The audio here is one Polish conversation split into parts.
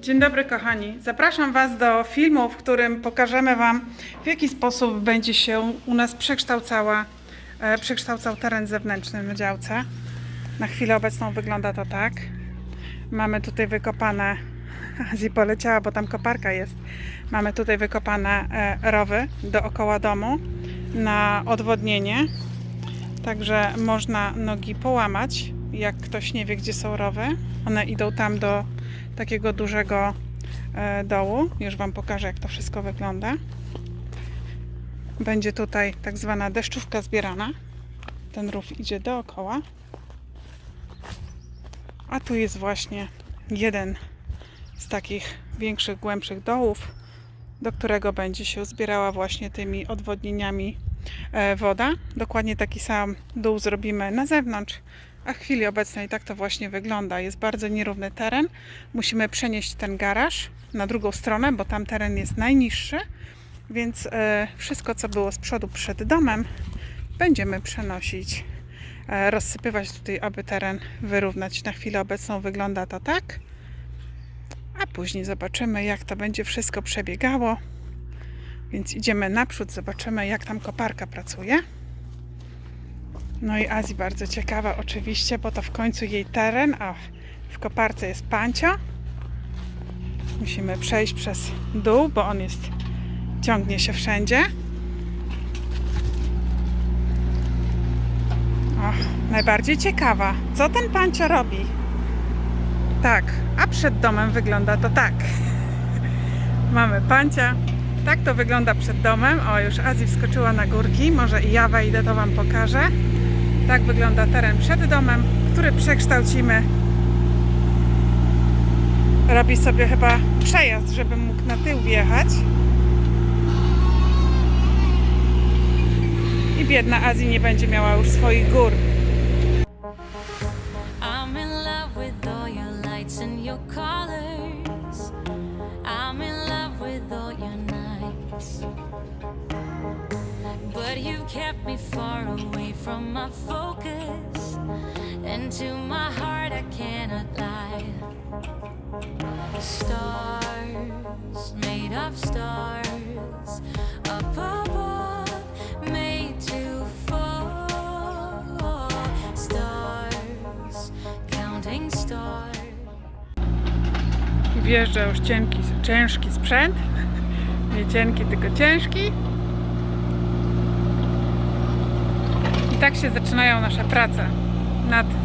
Dzień dobry kochani. Zapraszam Was do filmu, w którym pokażemy Wam w jaki sposób będzie się u nas przekształcała, e, przekształcał teren zewnętrzny na działce. Na chwilę obecną wygląda to tak. Mamy tutaj wykopane, Azji poleciała, bo tam koparka jest. Mamy tutaj wykopane e, rowy dookoła domu na odwodnienie. Także można nogi połamać, jak ktoś nie wie, gdzie są rowy. One idą tam do takiego dużego e, dołu. Już Wam pokażę, jak to wszystko wygląda. Będzie tutaj tak zwana deszczówka zbierana. Ten rów idzie dookoła. A tu jest właśnie jeden z takich większych, głębszych dołów, do którego będzie się zbierała właśnie tymi odwodnieniami e, woda. Dokładnie taki sam dół zrobimy na zewnątrz, a w chwili obecnej tak to właśnie wygląda. Jest bardzo nierówny teren. Musimy przenieść ten garaż na drugą stronę, bo tam teren jest najniższy, więc e, wszystko, co było z przodu przed domem, będziemy przenosić, e, rozsypywać tutaj, aby teren wyrównać. Na chwilę obecną wygląda to tak, a później zobaczymy, jak to będzie wszystko przebiegało. Więc idziemy naprzód, zobaczymy, jak tam koparka pracuje. No i Azji bardzo ciekawa oczywiście, bo to w końcu jej teren, a w koparce jest pancio. Musimy przejść przez dół, bo on jest, ciągnie się wszędzie. Najbardziej ciekawa, co ten pancio robi? Tak, a przed domem wygląda to tak. Mamy pancia. Tak to wygląda przed domem. O, już Azji wskoczyła na górki. Może i ja wejdę, to Wam pokażę. Tak wygląda teren przed domem, który przekształcimy. Robi sobie chyba przejazd, żeby mógł na tył wjechać. I biedna Azji nie będzie miała już swoich gór. And to my heart, I cannot lie. Stars made of stars up above, made to fall. Stars counting stars. Wjeżdża już cienki, ciężki sprzęt. Nie cienki, tylko ciężki. I tak się zaczynają nasze prace nad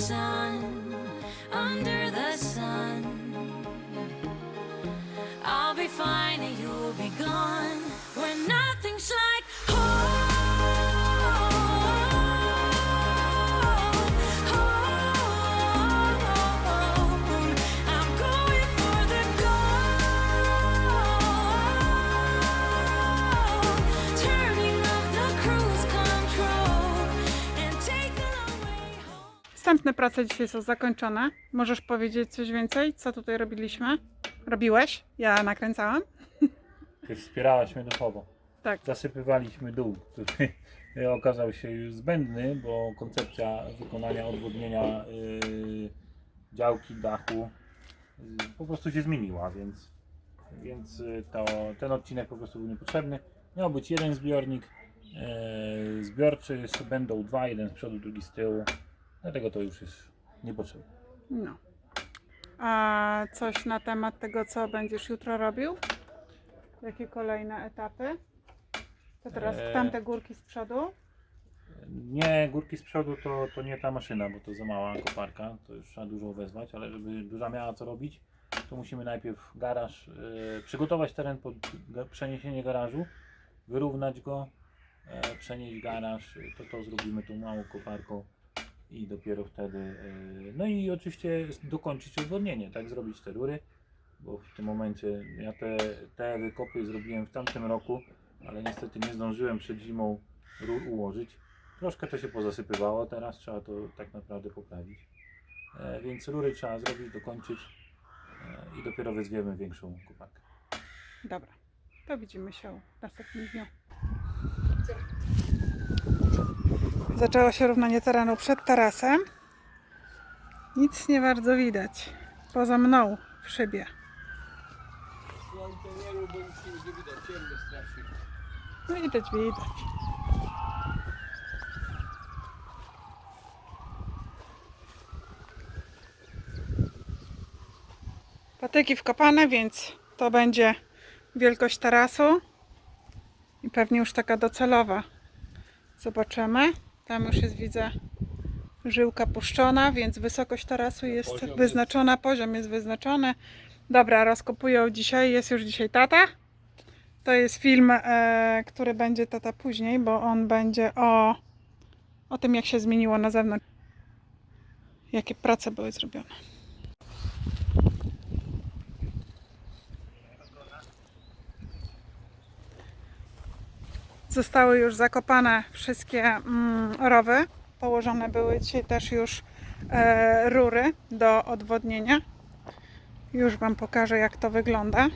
Sun, home. Wstępne prace dzisiaj są zakończone. Możesz powiedzieć coś więcej? Co tutaj robiliśmy? Robiłeś? Ja nakręcałam? Ty wspierałaś mnie duchowo. Tak. Zasypywaliśmy dół, który okazał się już zbędny, bo koncepcja wykonania odwodnienia yy, działki, dachu y, po prostu się zmieniła, więc, więc y, to, ten odcinek po prostu był niepotrzebny. Miał być jeden zbiornik e, zbiorczy, będą dwa, jeden z przodu, drugi z tyłu. Dlatego to już jest niepotrzebne. No. A coś na temat tego, co będziesz jutro robił? Jakie kolejne etapy? To teraz Eee. tamte górki z przodu? Nie, górki z przodu to, to nie ta maszyna, bo to za mała koparka, to już trzeba dużo wezwać, ale żeby duża miała co robić, to musimy najpierw garaż, e, przygotować teren pod przeniesienie garażu, wyrównać go, e, przenieść garaż, to to zrobimy tą małą koparką i dopiero wtedy, e, no i oczywiście dokończyć odwodnienie, tak, zrobić te rury, bo w tym momencie ja te, te wykopy zrobiłem w tamtym roku, ale niestety nie zdążyłem przed zimą rur ułożyć. Troszkę to się pozasypywało, teraz trzeba to tak naprawdę poprawić. E, więc rury trzeba zrobić, dokończyć e, i dopiero wezwiemy większą koparkę. Dobra. To widzimy się w następnym dniu. Zaczęło się równanie terenu przed tarasem. Nic nie bardzo widać. Poza mną w szybie. Słońce nic nie widać. Widać, widać. Patyki wkopane, więc to będzie wielkość tarasu i pewnie już taka docelowa. Zobaczymy. Tam już jest, widzę, żyłka puszczona, więc wysokość tarasu jest Poziom wyznaczona, poziom jest wyznaczony. Dobra, rozkopują dzisiaj, jest już dzisiaj tata. To jest film, e, który będzie tata później, bo on będzie o, o tym, jak się zmieniło na zewnątrz. Jakie prace były zrobione. Zostały już zakopane wszystkie mm, rowy. Położone były dzisiaj też już e, rury do odwodnienia. Już Wam pokażę, jak to wygląda.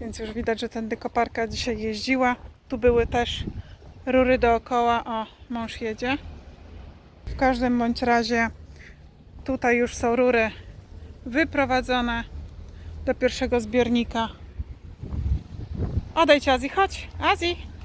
Więc już widać, że tędy koparka dzisiaj jeździła. Tu były też rury dookoła. O, mąż jedzie. W każdym bądź razie tutaj już są rury wyprowadzone do pierwszego zbiornika. Odejdź Azji, chodź. Azji.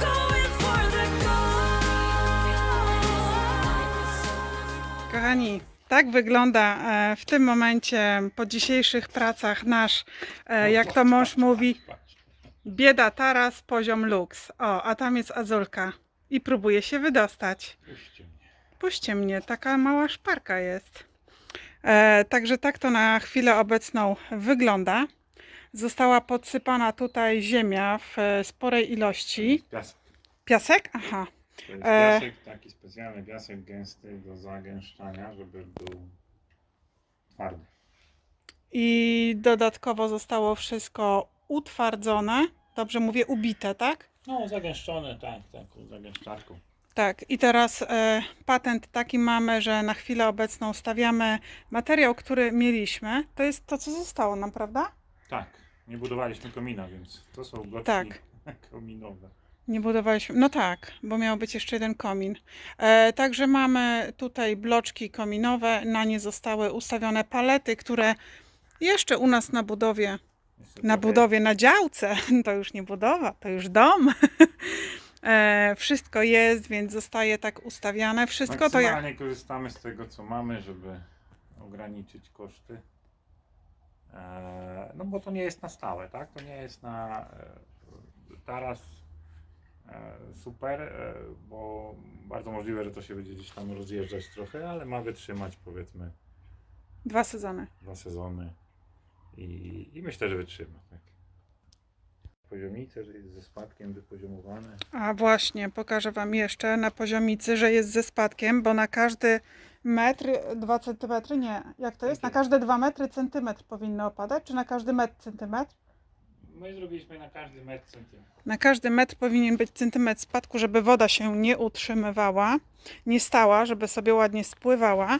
Going for the gold. Kochani, tak wygląda e, w tym momencie po dzisiejszych pracach nasz, e, jak to mąż mówi, bieda taras, poziom luks. O, a tam jest Azulka i próbuje się wydostać. Puśćcie mnie. Puśćcie mnie, taka mała szparka jest. E, także tak to na chwilę obecną wygląda. Została podsypana tutaj ziemia w e, sporej ilości. Piasek. Piasek? Aha. To jest E. piasek, taki specjalny piasek gęsty do zagęszczania, żeby był twardy. I dodatkowo zostało wszystko utwardzone. Dobrze mówię, ubite, tak? No, zagęszczone, tak, taką zagęszczarką. Tak, i teraz e, patent taki mamy, że na chwilę obecną stawiamy materiał, który mieliśmy. To jest to, co zostało nam, prawda? Tak, nie budowaliśmy komina, więc to są bloczki Tak. kominowe. Nie budowaliśmy. No tak, bo miał być jeszcze jeden komin. E, także mamy tutaj bloczki kominowe. Na nie zostały ustawione palety, które jeszcze u nas na budowie, na budowie, na działce, to już nie budowa, to już dom. e, wszystko jest, więc zostaje tak ustawiane. Wszystko to jak. Maksymalnie korzystamy z tego, co mamy, żeby ograniczyć koszty. E, no bo to nie jest na stałe, tak? To nie jest na e, taras e, super, e, bo bardzo możliwe, że to się będzie gdzieś tam rozjeżdżać trochę, ale ma wytrzymać powiedzmy Dwa sezony. dwa sezony i, i myślę, że wytrzyma. Tak. Poziomice, że jest ze spadkiem wypoziomowane. A właśnie, pokażę Wam jeszcze na poziomicy, że jest ze spadkiem, bo na każdy metr, dwa centymetry, nie, jak to jest? Na każde dwa metry centymetr powinno opadać, czy na każdy metr centymetr? My zrobiliśmy na każdy metr centymetr. Na każdy metr powinien być centymetr spadku, żeby woda się nie utrzymywała, nie stała, żeby sobie ładnie spływała.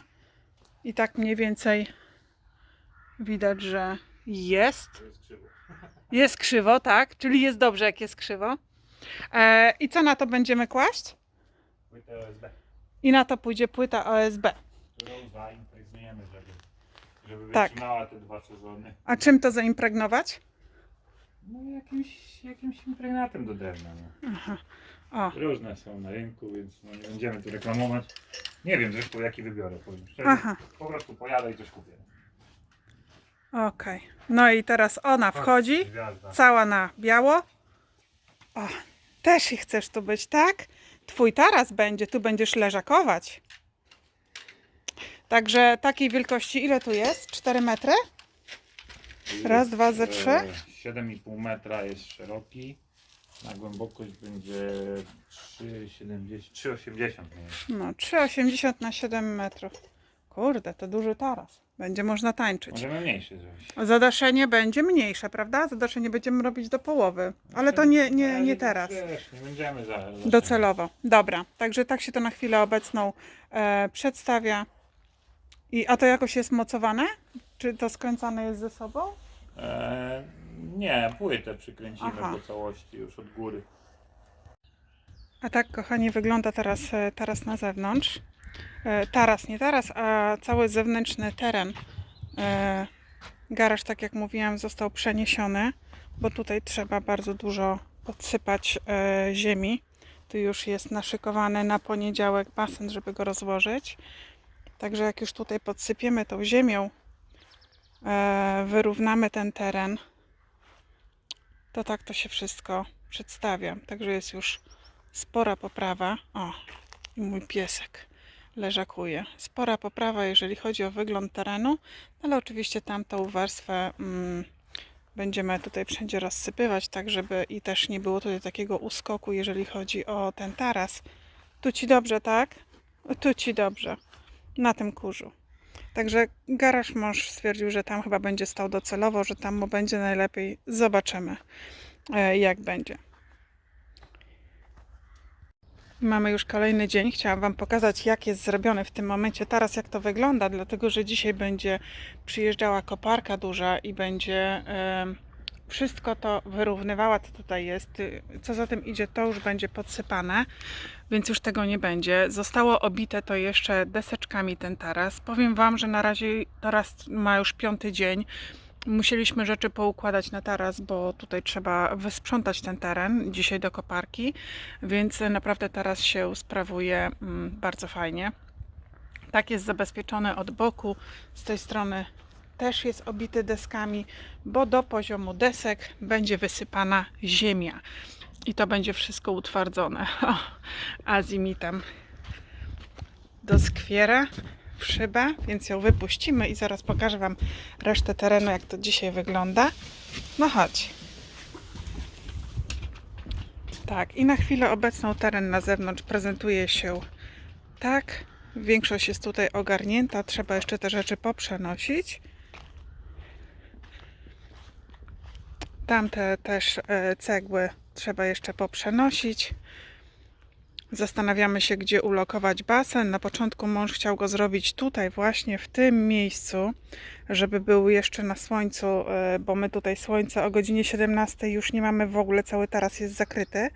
I tak mniej więcej widać, że jest. To jest krzywo. Jest krzywo, tak? Czyli jest dobrze, jak jest krzywo. E, I co na to będziemy kłaść? Płytę OSB. I na to pójdzie płyta OSB. Którą zaimpregnujemy, żeby, żeby Tak. wytrzymała te dwa sezony. A czym to zaimpregnować? No jakimś, jakimś impregnatem do drewna. No. Aha. O, Różne są na rynku, więc no nie będziemy tu reklamować. Nie wiem zresztą jaki wybiorę, powiem szczerze. aha, Po prostu pojadę i coś kupię. Okej. No i teraz ona wchodzi, Gwiazda. cała na biało. O, też i chcesz tu być, tak? Twój taras będzie, tu będziesz leżakować. Także takiej wielkości, ile tu jest? 4 metry? Raz, dwa, ze trzy? E, 7,5 metra jest szeroki. Na głębokość będzie 3,70, 3,80 nie No, 3,80 na 7 metrów. Kurde, to duży taras. Będzie można tańczyć. Możemy mniejszy zrobić. Zadaszenie będzie mniejsze, prawda? Zadaszenie będziemy robić do połowy, ale to nie, nie, nie teraz. Wiesz, nie będziemy za, za Docelowo. Dobra, także tak się to na chwilę obecną e, przedstawia. I, a to jakoś jest mocowane? Czy to skręcane jest ze sobą? E, nie, płytę przykręcimy Aha. po całości już od góry. A tak, kochani, wygląda teraz e, taras na zewnątrz. E, Taras, nie taras, a cały zewnętrzny teren. E, Garaż, tak jak mówiłam, został przeniesiony, bo tutaj trzeba bardzo dużo podsypać e, ziemi. Tu już jest naszykowany na poniedziałek basen, żeby go rozłożyć. Także jak już tutaj podsypiemy tą ziemią, wyrównamy ten teren, to tak to się wszystko przedstawia. Także jest już spora poprawa. O, i mój piesek leżakuje. Spora poprawa, jeżeli chodzi o wygląd terenu, ale oczywiście tamtą warstwę mm, będziemy tutaj wszędzie rozsypywać, tak żeby i też nie było tutaj takiego uskoku, jeżeli chodzi o ten taras. Tu ci dobrze, tak? Tu ci dobrze. Na tym kurzu. Także garaż mąż stwierdził, że tam chyba będzie stał docelowo, że tam mu będzie najlepiej. Zobaczymy, e, jak będzie. Mamy już kolejny dzień. Chciałam Wam pokazać, jak jest zrobiony w tym momencie taras, jak to wygląda, dlatego że dzisiaj będzie przyjeżdżała koparka duża i będzie em, wszystko to wyrównywała, co tutaj jest. Y, Co za tym idzie, to już będzie podsypane, więc już tego nie będzie. Zostało obite to jeszcze deseczkami ten taras. Powiem Wam, że na razie taras ma już piąty dzień. Musieliśmy rzeczy poukładać na taras, bo tutaj trzeba wysprzątać ten teren dzisiaj do koparki, więc naprawdę taras się sprawuje mm, bardzo fajnie. Tak jest zabezpieczony od boku, z tej strony też jest obity deskami, bo do poziomu desek będzie wysypana ziemia i to będzie wszystko utwardzone. O, Azji mi tam doskwiera w szybę, więc ją wypuścimy i zaraz pokażę Wam resztę terenu, jak to dzisiaj wygląda. No chodź. Tak, i na chwilę obecną teren na zewnątrz prezentuje się tak. Większość jest tutaj ogarnięta, trzeba jeszcze te rzeczy poprzenosić. Tamte też e, cegły trzeba jeszcze poprzenosić. Zastanawiamy się, gdzie ulokować basen. Na początku mąż chciał go zrobić tutaj, właśnie w tym miejscu, żeby był jeszcze na słońcu, e, bo my tutaj słońce o godzinie 17 już nie mamy w ogóle, cały taras jest zakryty.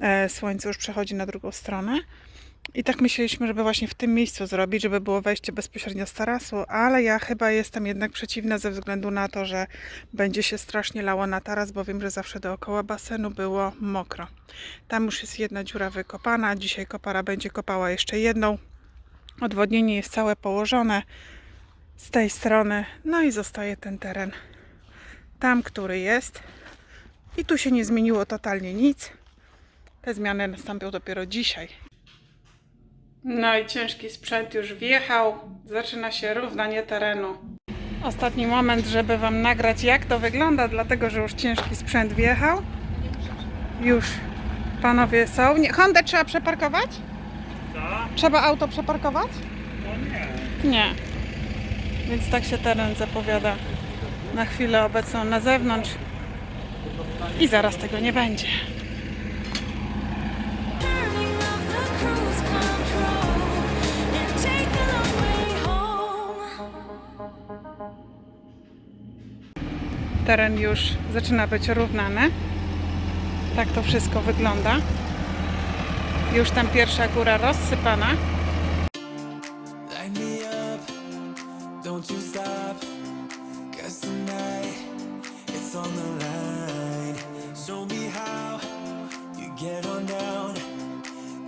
E, Słońce już przechodzi na drugą stronę. I tak myśleliśmy, żeby właśnie w tym miejscu zrobić, żeby było wejście bezpośrednio z tarasu, ale ja chyba jestem jednak przeciwna ze względu na to, że będzie się strasznie lało na taras, bo wiem, że zawsze dookoła basenu było mokro. Tam już jest jedna dziura wykopana, dzisiaj kopara będzie kopała jeszcze jedną. Odwodnienie jest całe położone z tej strony, no i zostaje ten teren tam, który jest. I tu się nie zmieniło totalnie nic. Te zmiany nastąpią dopiero dzisiaj. No i ciężki sprzęt już wjechał. Zaczyna się równanie terenu. Ostatni moment, żeby Wam nagrać, jak to wygląda, dlatego że już ciężki sprzęt wjechał. Już panowie są. Nie, Hondę trzeba przeparkować? Co? Trzeba auto przeparkować? No nie. Nie. Więc tak się teren zapowiada na chwilę obecną na zewnątrz. i zaraz tego nie będzie. Teren już zaczyna być równany. Tak to wszystko wygląda. Już tam pierwsza góra rozsypana.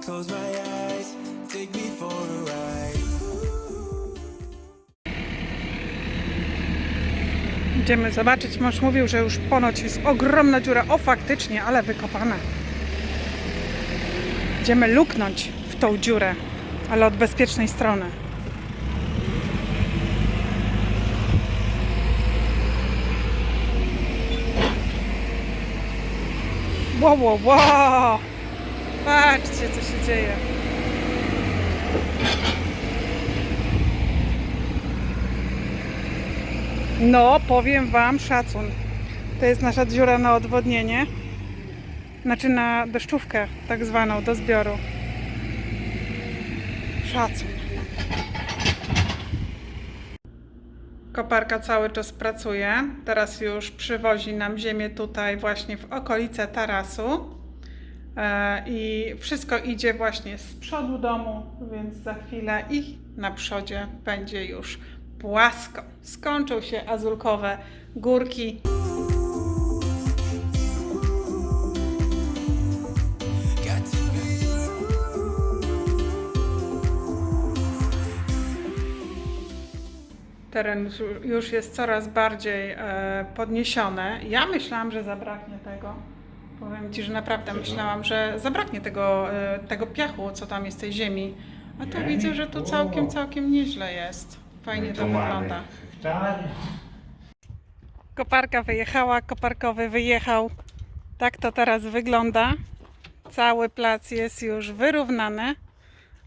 Close my eyes, take me for Idziemy zobaczyć. Mąż mówił, że już ponoć jest ogromna dziura. O, faktycznie, ale wykopana. Idziemy luknąć w tą dziurę, ale od bezpiecznej strony. Wow, wow, wow! Patrzcie, co się dzieje. No, powiem Wam szacun. To jest nasza dziura na odwodnienie. Znaczy na deszczówkę, tak zwaną, do zbioru. Szacun. Koparka cały czas pracuje. Teraz już przywozi nam ziemię tutaj właśnie w okolice tarasu. E, I wszystko idzie właśnie z przodu domu, więc za chwilę i na przodzie będzie już płasko. Skończą się azulkowe górki. Teren już- już jest coraz bardziej e, podniesiony. Ja myślałam, że zabraknie tego. Powiem Ci, że naprawdę myślałam, że zabraknie tego, e, tego piachu, co tam jest tej ziemi. A tu widzę, że tu całkiem, całkiem nieźle jest. Fajnie to wygląda. Koparka wyjechała, koparkowy wyjechał. Tak to teraz wygląda. Cały plac jest już wyrównany,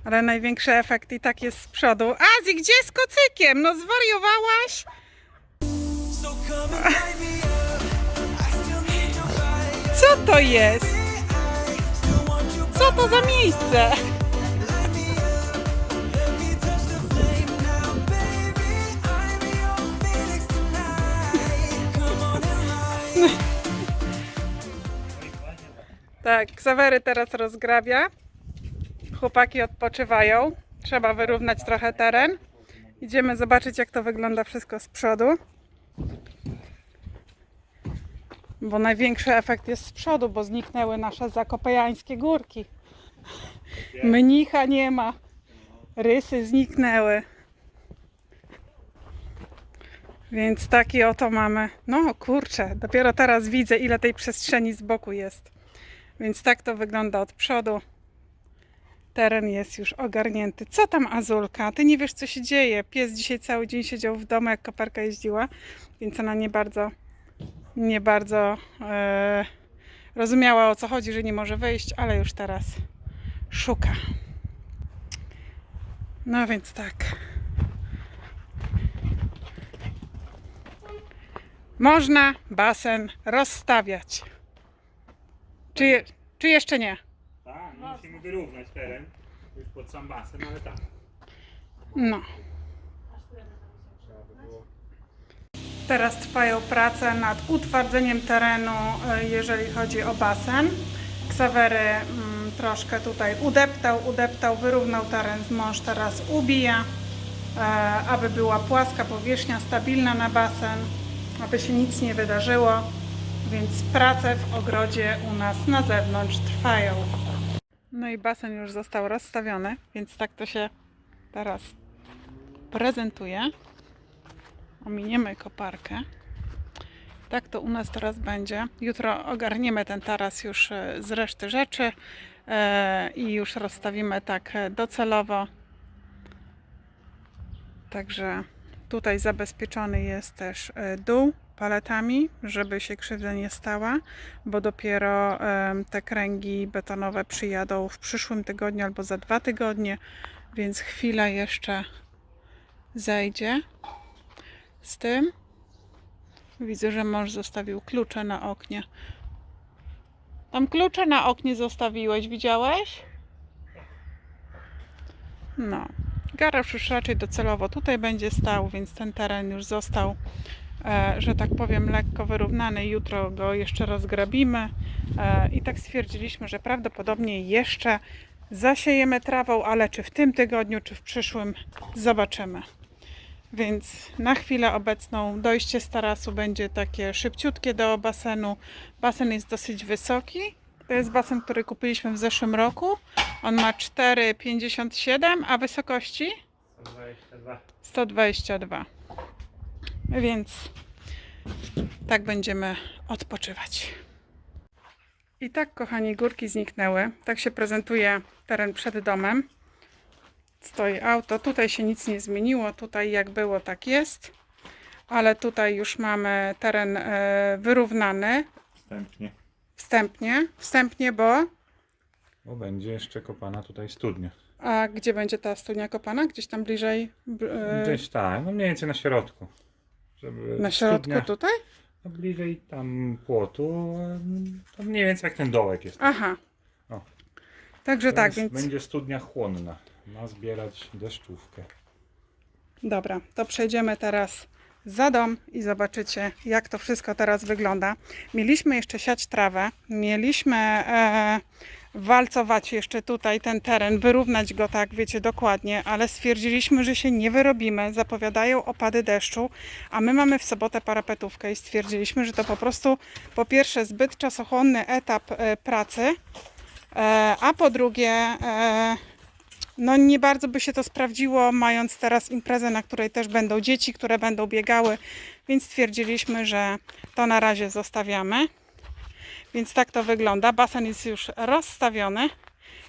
ale największy efekt i tak jest z przodu. Azi, gdzie z kocykiem? No zwariowałaś? Co to jest? Co to za miejsce? Tak, Ksawery teraz rozgrabia. Chłopaki odpoczywają. Trzeba wyrównać trochę teren. Idziemy zobaczyć, jak to wygląda wszystko z przodu. Bo największy efekt jest z przodu, bo zniknęły nasze zakopejańskie górki. Mnicha nie ma. Rysy zniknęły. Więc taki oto mamy. No kurczę, dopiero teraz widzę, ile tej przestrzeni z boku jest. Więc tak to wygląda od przodu. Teren jest już ogarnięty. Co tam Azulka? Ty nie wiesz, co się dzieje. Pies dzisiaj cały dzień siedział w domu, jak koparka jeździła, więc ona nie bardzo, nie bardzo e, rozumiała o co chodzi, że nie może wyjść, ale już teraz szuka. No więc tak. Można basen rozstawiać. Czy, je, czy jeszcze nie? Tak, no musimy wyrównać teren już pod sam basen, ale tak. No. Teraz trwają prace nad utwardzeniem terenu, e, jeżeli chodzi o basen. Ksawery mm, troszkę tutaj udeptał, udeptał, wyrównał teren. Mąż teraz ubija, e, aby była płaska powierzchnia, stabilna na basen, aby się nic nie wydarzyło. Więc prace w ogrodzie u nas na zewnątrz trwają. No i basen już został rozstawiony, więc tak to się teraz prezentuje. Ominiemy koparkę. Tak to u nas teraz będzie. Jutro ogarniemy ten taras już e, z reszty rzeczy e, i już rozstawimy tak docelowo. Także tutaj zabezpieczony jest też e, dół paletami, żeby się krzywda nie stała, bo dopiero te kręgi betonowe przyjadą w przyszłym tygodniu albo za dwa tygodnie, więc chwila jeszcze zejdzie z tym. Widzę, że mąż zostawił klucze na oknie, Tam klucze na oknie zostawiłeś, widziałeś? No. Garaż już raczej docelowo tutaj będzie stał, więc ten teren już został, że tak powiem, lekko wyrównany. Jutro go jeszcze rozgrabimy e, i tak stwierdziliśmy, że prawdopodobnie jeszcze zasiejemy trawą, ale czy w tym tygodniu, czy w przyszłym, zobaczymy. Więc na chwilę obecną dojście z tarasu będzie takie szybciutkie do basenu. Basen jest dosyć wysoki. To jest basen, który kupiliśmy w zeszłym roku. On ma 4,57, a wysokości 122. 122. Więc tak będziemy odpoczywać. I tak, kochani, górki zniknęły. Tak się prezentuje teren przed domem. Stoi auto. Tutaj się nic nie zmieniło. Tutaj jak było, tak jest. Ale tutaj już mamy teren e, wyrównany Wstępnie. wstępnie. Wstępnie, bo Bo będzie jeszcze kopana tutaj studnia. a gdzie będzie ta studnia kopana? Gdzieś tam bliżej e, Gdzieś tak, no mniej więcej na środku. Żeby na środku studnia, tutaj? no bliżej tam płotu, em, to mniej więcej jak ten dołek jest. Aha. O. Także tak, więc Będzie studnia chłonna. Ma zbierać deszczówkę. dobra, to przejdziemy teraz za dom i zobaczycie, jak to wszystko teraz wygląda. Mieliśmy jeszcze siać trawę, mieliśmy e, walcować jeszcze tutaj ten teren, wyrównać go tak, wiecie, dokładnie, ale stwierdziliśmy, że się nie wyrobimy. Zapowiadają opady deszczu, a my mamy w sobotę parapetówkę i stwierdziliśmy, że to po prostu po pierwsze zbyt czasochłonny etap e, pracy, e, a po drugie e, no nie bardzo by się to sprawdziło, mając teraz imprezę, na której też będą dzieci, które będą biegały, więc stwierdziliśmy, że to na razie zostawiamy. Więc tak to wygląda. Basen jest już rozstawiony.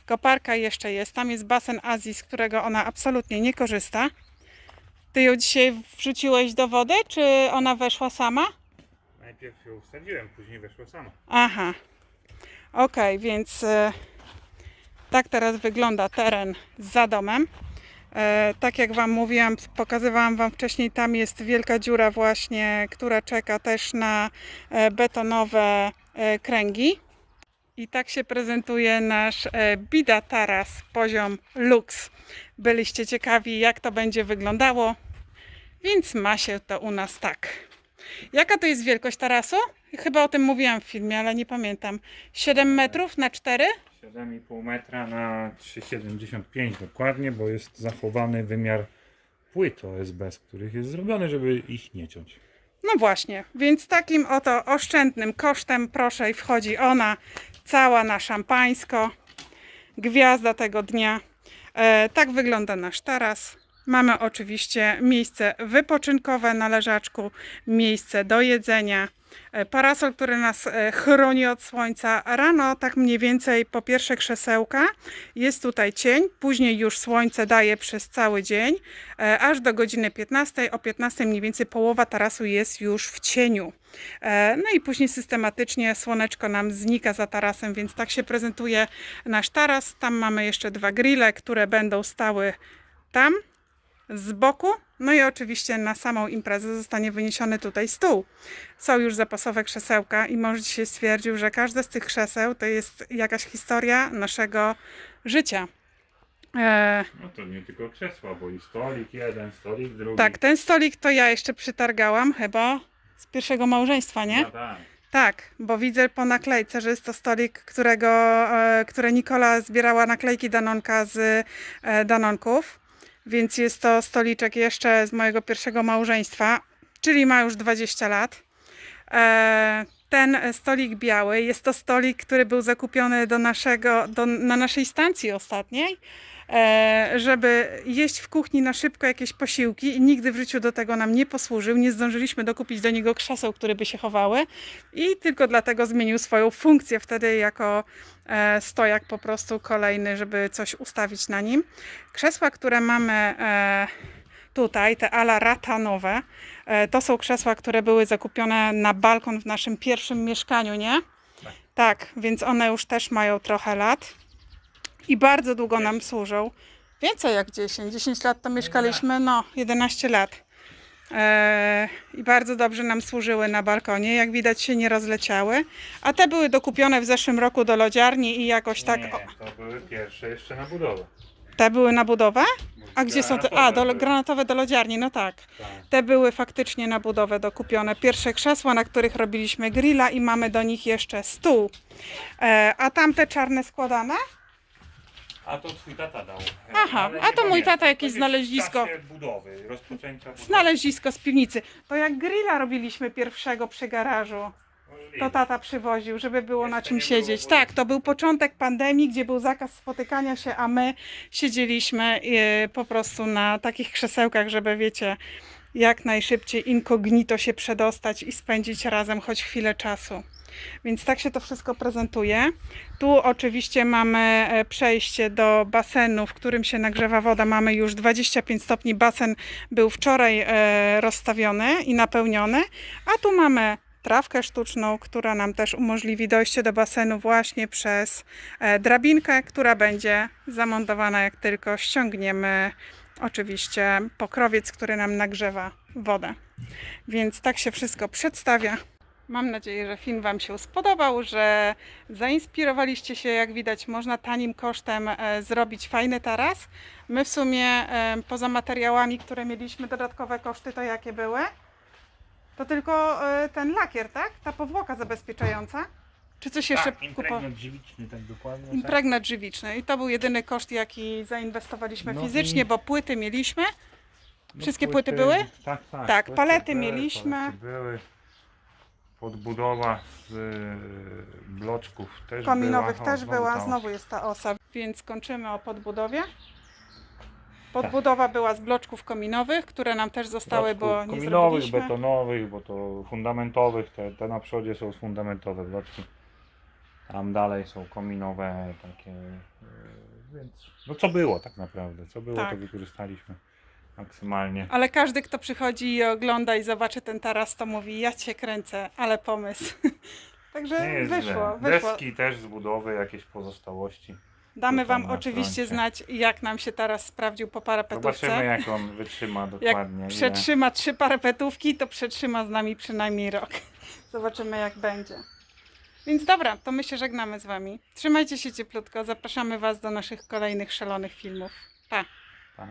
Koparka jeszcze jest. Tam jest basen Azji, z którego ona absolutnie nie korzysta. Ty ją dzisiaj wrzuciłeś do wody, czy ona weszła sama? Najpierw ją wsadziłem, później weszła sama. Aha. Okej, więc e, tak teraz wygląda teren za domem. E, tak jak Wam mówiłam, pokazywałam Wam wcześniej, tam jest wielka dziura właśnie, która czeka też na e, betonowe kręgi. I tak się prezentuje nasz e, Bida Taras poziom Lux. Byliście ciekawi, jak to będzie wyglądało, więc ma się to u nas tak. Jaka to jest wielkość tarasu? Chyba o tym mówiłam w filmie, ale nie pamiętam. 7 metrów na 4? 7,5 metra na 3,75 dokładnie, bo jest zachowany wymiar płyt OSB, z których jest zrobione, żeby ich nie ciąć. No właśnie, więc takim oto oszczędnym kosztem, proszę, wchodzi ona, cała na szampańsko, gwiazda tego dnia. E, tak wygląda nasz taras. Mamy oczywiście miejsce wypoczynkowe na leżaczku, miejsce do jedzenia, parasol, który nas e, chroni od słońca. Rano, tak mniej więcej po pierwsze krzesełka, jest tutaj cień, później już słońce daje przez cały dzień, e, aż do godziny 15. O 15 mniej więcej połowa tarasu jest już w cieniu. E, No i później systematycznie słoneczko nam znika za tarasem, więc tak się prezentuje nasz taras. Tam mamy jeszcze dwa grille, które będą stały tam z boku. No i oczywiście na samą imprezę zostanie wyniesiony tutaj stół. Są już zapasowe krzesełka i mąż dzisiaj stwierdził, że każde z tych krzeseł to jest jakaś historia naszego życia. E, No to nie tylko krzesła, bo i stolik jeden, stolik drugi. tak, ten stolik to ja jeszcze przytargałam chyba z pierwszego małżeństwa, nie? No tak. Tak, bo widzę po naklejce, że jest to stolik, którego, e, które Nikola zbierała naklejki Danonka z e, Danonków. Więc jest to stoliczek jeszcze z mojego pierwszego małżeństwa, czyli ma już 20 lat. E, ten stolik biały jest to stolik, który był zakupiony do naszego, do, na naszej stacji ostatniej, żeby jeść w kuchni na szybko jakieś posiłki i nigdy w życiu do tego nam nie posłużył. Nie zdążyliśmy dokupić do niego krzeseł, które by się chowały i tylko dlatego zmienił swoją funkcję wtedy jako e, stojak po prostu kolejny, żeby coś ustawić na nim. Krzesła, które mamy e, tutaj, te ala ratanowe, e, to są krzesła, które były zakupione na balkon w naszym pierwszym mieszkaniu, nie? Tak. Tak, więc one już też mają trochę lat i bardzo długo nam służą. Więcej jak 10. 10 lat to mieszkaliśmy, no 11 lat. e, i bardzo dobrze nam służyły na balkonie. Jak widać się nie rozleciały. A te były dokupione w zeszłym roku do lodziarni i jakoś tak... Nie, O, to były pierwsze jeszcze na budowę. te były na budowę? A gdzie są te? A, do, Granatowe do lodziarni, no tak. Tak. Te były faktycznie na budowę dokupione. Pierwsze krzesła, na których robiliśmy grilla i mamy do nich jeszcze stół. E, a tamte czarne składane? A to twój tata dał. Aha, Ale a nie to mój pamiętam. tata jakieś znalezisko. Czasie budowy, rozpoczęcia budowy. Znalezisko z piwnicy. To jak grilla robiliśmy pierwszego przy garażu. Możliwe. To tata przywoził, żeby było na Jeszcze czym nie było siedzieć. Tak, to był początek pandemii, gdzie był zakaz spotykania się, a my siedzieliśmy e, po prostu na takich krzesełkach, żeby wiecie, jak najszybciej incognito się przedostać i spędzić razem choć chwilę czasu. Więc tak się to wszystko prezentuje. Tu oczywiście mamy e, przejście do basenu, w którym się nagrzewa woda. Mamy już 25 stopni. Basen był wczoraj e, rozstawiony i napełniony. A tu mamy trawkę sztuczną, która nam też umożliwi dojście do basenu właśnie przez e, drabinkę, która będzie zamontowana jak tylko ściągniemy oczywiście pokrowiec, który nam nagrzewa wodę. Więc tak się wszystko przedstawia. Mam nadzieję, że film Wam się spodobał, że zainspirowaliście się. Jak widać, można tanim kosztem e, zrobić fajny taras. My w sumie e, poza materiałami, które mieliśmy, dodatkowe koszty, to jakie były? To tylko e, ten lakier, tak? Ta powłoka zabezpieczająca? Czy coś jeszcze Tak, impregnat żywiczny, tak dokładnie. tak. Impregnat żywiczny. I to był jedyny koszt, jaki zainwestowaliśmy No fizycznie, i- bo płyty mieliśmy. No, Wszystkie płyty były? Tak, tak. Tak, płyty palety mieliśmy. palety Były. Podbudowa z y, bloczków też Kominowych była. Też była, ta znowu jest ta osa. Więc kończymy o podbudowie. Podbudowa była z bloczków kominowych, które nam też zostały, bo nie kominowych, zrobiliśmy. betonowych, bo to fundamentowych, te, te na przodzie są fundamentowe bloczki. Tam dalej są kominowe takie, y, więc no co było tak naprawdę, co było Tak. to wykorzystaliśmy maksymalnie. Ale każdy, kto przychodzi i ogląda i zobaczy ten taras, to mówi, ja cię kręcę, ale pomysł. Także Nie jest wyszło, źle. wyszło. Deski też z budowy, jakieś pozostałości. Damy Wam na oczywiście froncie. znać, jak nam się taras sprawdził po parapetówce. Zobaczymy jak on wytrzyma Jak dokładnie. ile. przetrzyma trzy parapetówki, to przetrzyma z nami przynajmniej rok. Zobaczymy jak będzie. Więc dobra, to my się żegnamy z Wami. Trzymajcie się cieplutko, zapraszamy Was do naszych kolejnych szalonych filmów. Pa! Pa.